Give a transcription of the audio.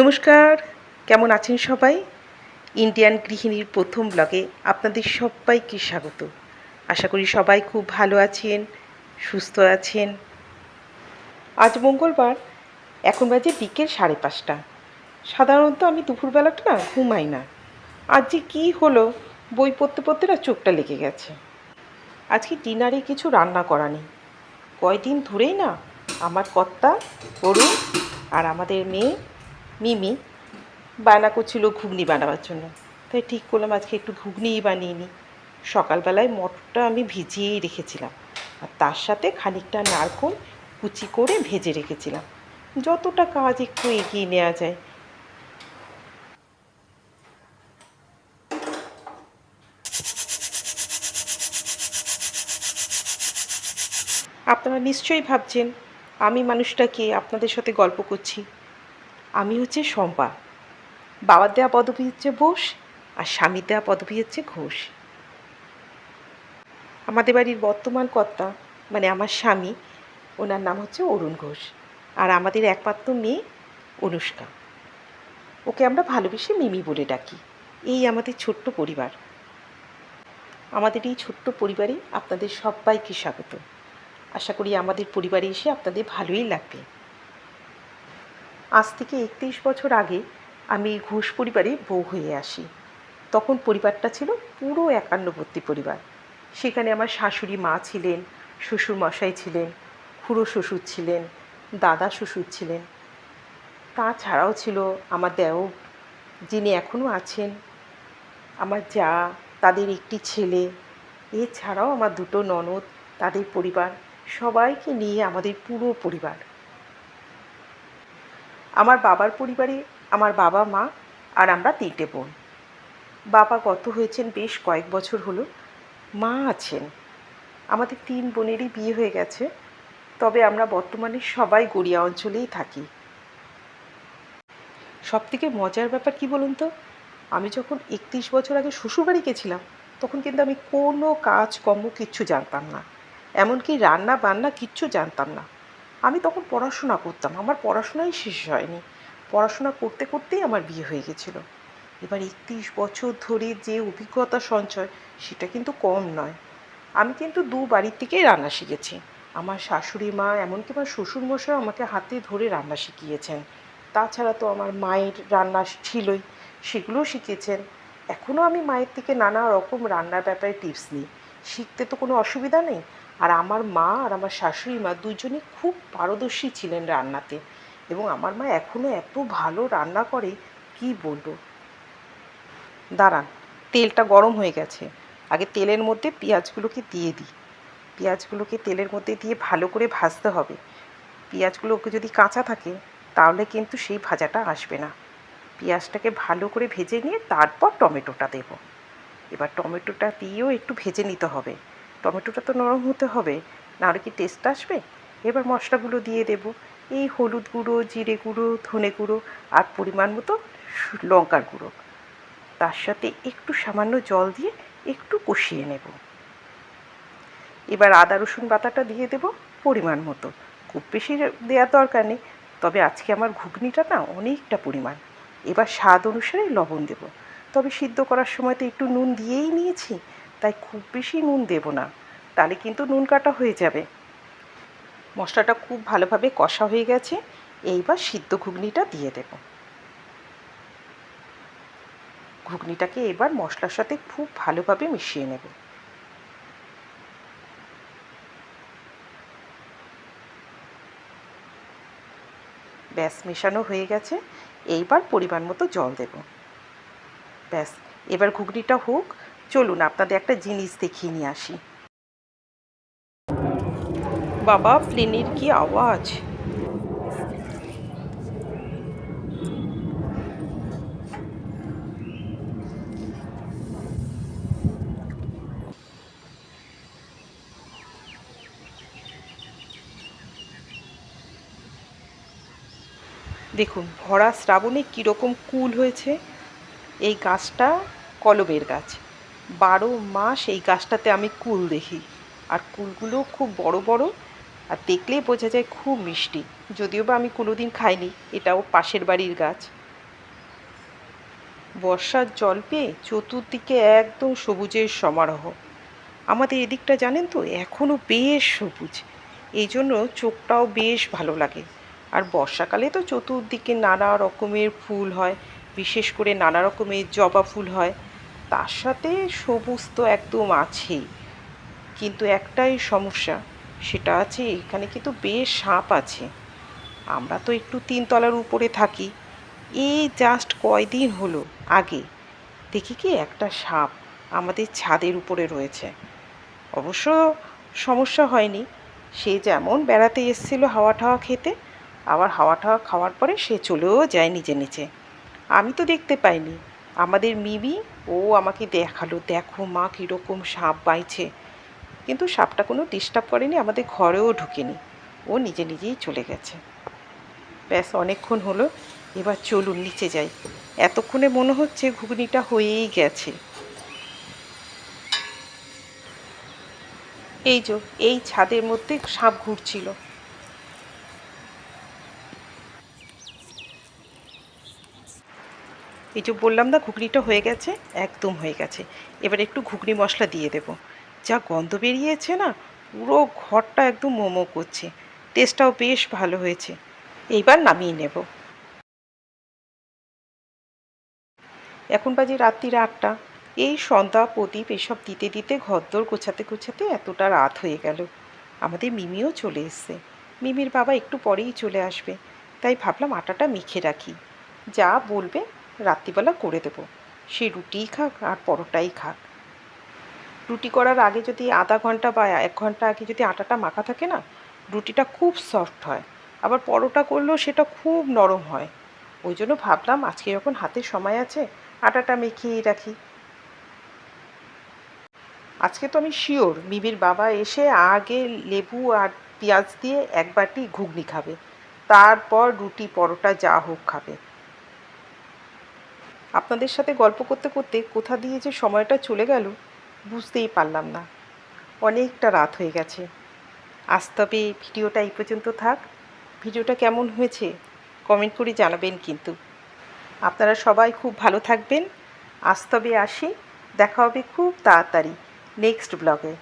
নমস্কার, কেমন আছেন সবাই? ইন্ডিয়ান গৃহিণীর প্রথম ব্লগে আপনাদের সবাইকে স্বাগত। আশা করি সবাই খুব ভালো আছেন, সুস্থ আছেন। আজ মঙ্গলবার, এখন বাজে বিকেল সাড়ে পাঁচটা। সাধারণত আমি দুপুরবেলাটা না ঘুমাই না। আজ যে কী হলো, বই পড়তে পড়তে না চোখটা লেগে গেছে। আজকে ডিনারে কিছু রান্না করা নেই। কয়দিন ধরেই না আমার কর্তা, অরুণ আর আমাদের মেয়ে মিমি বায়না করছিল ঘুগনি বানাবার জন্য। তাই ঠিক করলাম, আজকে একটু ঘুগনিই বানিয়ে নিই। সকালবেলায় মটরটা আমি ভিজিয়েই রেখেছিলাম। আর তার সাথে খানিকটা নারকোল কুচি করে ভেজে রেখেছিলাম। যতটা কাজ একটু এগিয়ে নেওয়া যায়। আপনারা নিশ্চয়ই ভাবছেন, আমি মানুষটাকে আপনাদের সাথে গল্প করছি। আমি হচ্ছে শম্পা বাবার দেওয়া পদবী হচ্ছে বোস, আর স্বামীর দেওয়া পদবী হচ্ছে ঘোষ। আমাদের বাড়ির বর্তমান কর্তা মানে আমার স্বামী, ওনার নাম হচ্ছে অরুণ ঘোষ, আর আমাদের একমাত্র মেয়ে অনুষ্কা। ওকে আমরা ভালোবেসে মিমি বলে ডাকি। এই আমাদের ছোট্ট পরিবার। আমাদের এই ছোট্ট পরিবারে আপনাদের সবাইকে স্বাগত। আশা করি আমাদের পরিবারে এসে আপনাদের ভালোই লাগবে। আজ থেকে একত্রিশ বছর আগে আমি ঘোষ পরিবারে বউ হয়ে আসি। তখন পরিবারটা ছিল পুরো একান্নবর্তী পরিবার। সেখানে আমার শাশুড়ি মা ছিলেন শ্বশুর মশাই ছিলেন, খুড়ো শ্বশুর ছিলেন, দাদা শ্বশুর ছিলেন। তাছাড়াও ছিল আমার দেও যিনি এখনও আছেন, আমার যা, তাদের একটি ছেলে। এছাড়াও আমার দুটো ননদ, তাদের পরিবার, সবাইকে নিয়ে আমাদের পুরো পরিবার। আমার বাবার পরিবারে আমার বাবা মা আর আমরা তিনটে বোন। বাবা গত হয়েছেন বেশ কয়েক বছর হলো। মা আছেন। আমাদের তিন বোনেরই বিয়ে হয়ে গেছে। তবে আমরা বর্তমানে সবাই গড়িয়া অঞ্চলেই থাকি। সব থেকে মজার ব্যাপার কি বলুন তো? আমি যখন একত্রিশ বছর আগে শ্বশুরবাড়ি গেছিলাম, তখন কিন্তু আমি কোনো কাজকর্ম কিচ্ছু জানতাম না। এমনকি রান্না বান্না কিচ্ছু জানতাম না। আমি তখন পড়াশোনা করতাম। আমার পড়াশোনাই শেষ হয়নি। পড়াশোনা করতে করতেই আমার বিয়ে হয়ে গেছিল। এবার একত্রিশ বছর ধরে যে অভিজ্ঞতা সঞ্চয়, সেটা কিন্তু কম নয়। আমি কিন্তু দু বাড়ির থেকেই রান্না শিখেছি। আমার শাশুড়ি মা, এমনকি আমার শ্বশুরমশাই আমাকে হাতে ধরে রান্না শিখিয়েছেন। তাছাড়া তো আমার মায়ের রান্না ছিলই, সেগুলোও শিখেছেন এখনও আমি মায়ের থেকে নানা রকম রান্নার ব্যাপারে টিপস নিই। শিখতে তো কোনো অসুবিধা নেই। আর আমার মা আর আমার শাশুড়ি মা দুজনেই খুব পারদর্শী ছিলেন রান্নাতে এবং আমার মা এখনও এত ভালো রান্না করে, কি বলব? দাঁড়ান, তেলটা গরম হয়ে গেছে। আগে তেলের মধ্যে পেঁয়াজগুলোকে দিয়ে দিই। পেঁয়াজগুলোকে তেলের মধ্যে দিয়ে ভালো করে ভাজতে হবে। পেঁয়াজগুলোকে যদি কাঁচা থাকে, তাহলে কিন্তু সেই ভাজাটা আসবে না। পেঁয়াজটাকে ভালো করে ভেজে নিয়ে তারপর টমেটোটা দেব। এবার টমেটোটা দিয়েও একটু ভেজে নিতে হবে। টমেটোটা তো নরম হতে হবে, নাহলে কি টেস্ট আসবে? এবার মশলাগুলো দিয়ে দেব। এই হলুদ গুঁড়ো, জিরে গুঁড়ো, ধনে গুঁড়ো আর পরিমাণ মতো লঙ্কার গুঁড়ো। তার সাথে একটু সামান্য জল দিয়ে একটু কষিয়ে নেব। এবার আদা, রসুন বাটাটা দিয়ে দেব পরিমাণ মতো। খুব বেশি দেওয়ার দরকার নেই, তবে আজকে আমার ঘুগনিটা না অনেকটা পরিমাণ। এবার স্বাদ অনুসারে লবণ দেব। তবে সিদ্ধ করার সময় তো একটু নুন দিয়েই নিয়েছি, তাই খুব বেশি নুন দেব না। তাহলে কিন্তু নুন কাটা হয়ে যাবে। মশলাটা খুব ভালোভাবে কষা হয়ে গেছে, এইবার সিদ্ধ ঘুগনিটা দিয়ে দেব। ঘুগনিটাকে এবার মশলার সাথে খুব ভালোভাবে মিশিয়ে নেব। ব্যাস, মেশানো হয়ে গেছে। এইবার পরিমাণ মতো জল দেব। ব্যাস, এবার ঘুগনিটা হোক। চলুন, আপনাদের একটা জিনিস দেখিয়ে নিয়ে আসি। বাবা প্লেনের কি আওয়াজ? দেখুন, ভরা শ্রাবণে কীরকম কুল হয়েছে। এই গাছটা কলবের গাছ। বারো মাস এই গাছটাতে আমি কুল দেখি। আর কুলগুলো খুব বড় বড় আর দেখলেই বোঝা যায় খুব মিষ্টি। যদিও বা আমি কোনোদিন খাইনি, এটাও পাশের বাড়ির গাছ। বর্ষার জল পেয়ে চতুর্দিকে একদম সবুজের সমারোহ। আমাদের এদিকটা জানেন তো এখনও বেশ সবুজ। এই জন্য চোখটাও বেশ ভালো লাগে। আর বর্ষাকালে তো চতুর্দিকে নানা রকমের ফুল হয় বিশেষ করে নানা রকমের জবা ফুল হয়, তার সাথে সবুজ তো একদম আছেই। কিন্তু একটাই সমস্যা, সেটা আছে এখানে কিন্তু বেশ সাপ আছে। আমরা তো একটু তিনতলার উপরে থাকি। এই জাস্ট কয়দিন হলো আগে। দেখি কি একটা সাপ আমাদের ছাদের উপরে রয়েছে। অবশ্য সমস্যা হয়নি। সে যেমন বেড়াতে এসেছিল হাওয়া ঠাওয়া খেতে, আবার হাওয়া ঠাওয়া খাওয়ার পরে সে চলেও যায় নিজে নিচে। আমি তো দেখতে পাইনি। আমাদের মিমি, ও আমাকে দেখাল, দেখো মা কীরকম সাপ বাইছে। কিন্তু সাপটা কোনো ডিস্টার্ব করেনি, আমাদের ঘরেও ঢুকেনি। ও নিজে নিজেই চলে গেছে। ব্যাস, অনেকক্ষণ হলো। এবার চলুন, নিচে যাই। এতক্ষণে মনে হচ্ছে ঘুগনিটা হয়েই গেছে। এই যে, এই ছাদের মধ্যে সাপ ঘুরছিল। এই যে বললাম না, ঘুগনিটা হয়ে গেছে, একদম হয়ে গেছে। এবার একটু ঘুগনি মশলা দিয়ে দেব। যা গন্ধ বেরিয়েছে না, পুরো ঘরটা একদম মোমো করছে। টেস্টটাও বেশ ভালো হয়েছে। এইবার নামিয়ে নেব। এখন বাজে রাত্রির আটটা। এই সন্ধ্যা প্রদীপ এসব দিতে দিতে ঘরদোর গোছাতে গোছাতে এতটা রাত হয়ে গেল। আমাদের মিমিও চলে এসছে। মিমির বাবা একটু পরেই চলে আসবে। তাই ভাবলাম আটাটা মেখে রাখি। যা বলবে রাত্রিবেলা করে দেব। সে রুটিই খাক আর পরোটাই খাক। রুটি করার আগে যদি আধা ঘণ্টা বা এক ঘণ্টা আগে যদি আটাটা মাখা থাকে না, রুটিটা খুব সফট হয়। আবার পরোটা করলেও সেটা খুব নরম হয়। ওই জন্য ভাবলাম আজকে যখন হাতে সময় আছে, আটাটা মেখেই রাখি। আজকে তো আমি শিওর মিমির বাবা এসে আগে লেবু আর পেঁয়াজ দিয়ে এক বাটি ঘুগনি খাবে। তারপর রুটি, পরোটা যা হোক খাবে। আপনাদের সাথে গল্প করতে করতে কোথা দিয়ে যে সময়টা চলে গেল বুঝতেই পারলাম না। অনেকটা রাত হয়ে গেছে। আজ তবে ভিডিওটা এই পর্যন্ত থাক। ভিডিওটা কেমন হয়েছে কমেন্ট করে জানাবেন কিন্তু। আপনারা সবাই খুব ভালো থাকবেন। আজ তবে আসি। দেখা হবে খুব তাড়াতাড়ি নেক্সট ব্লগে।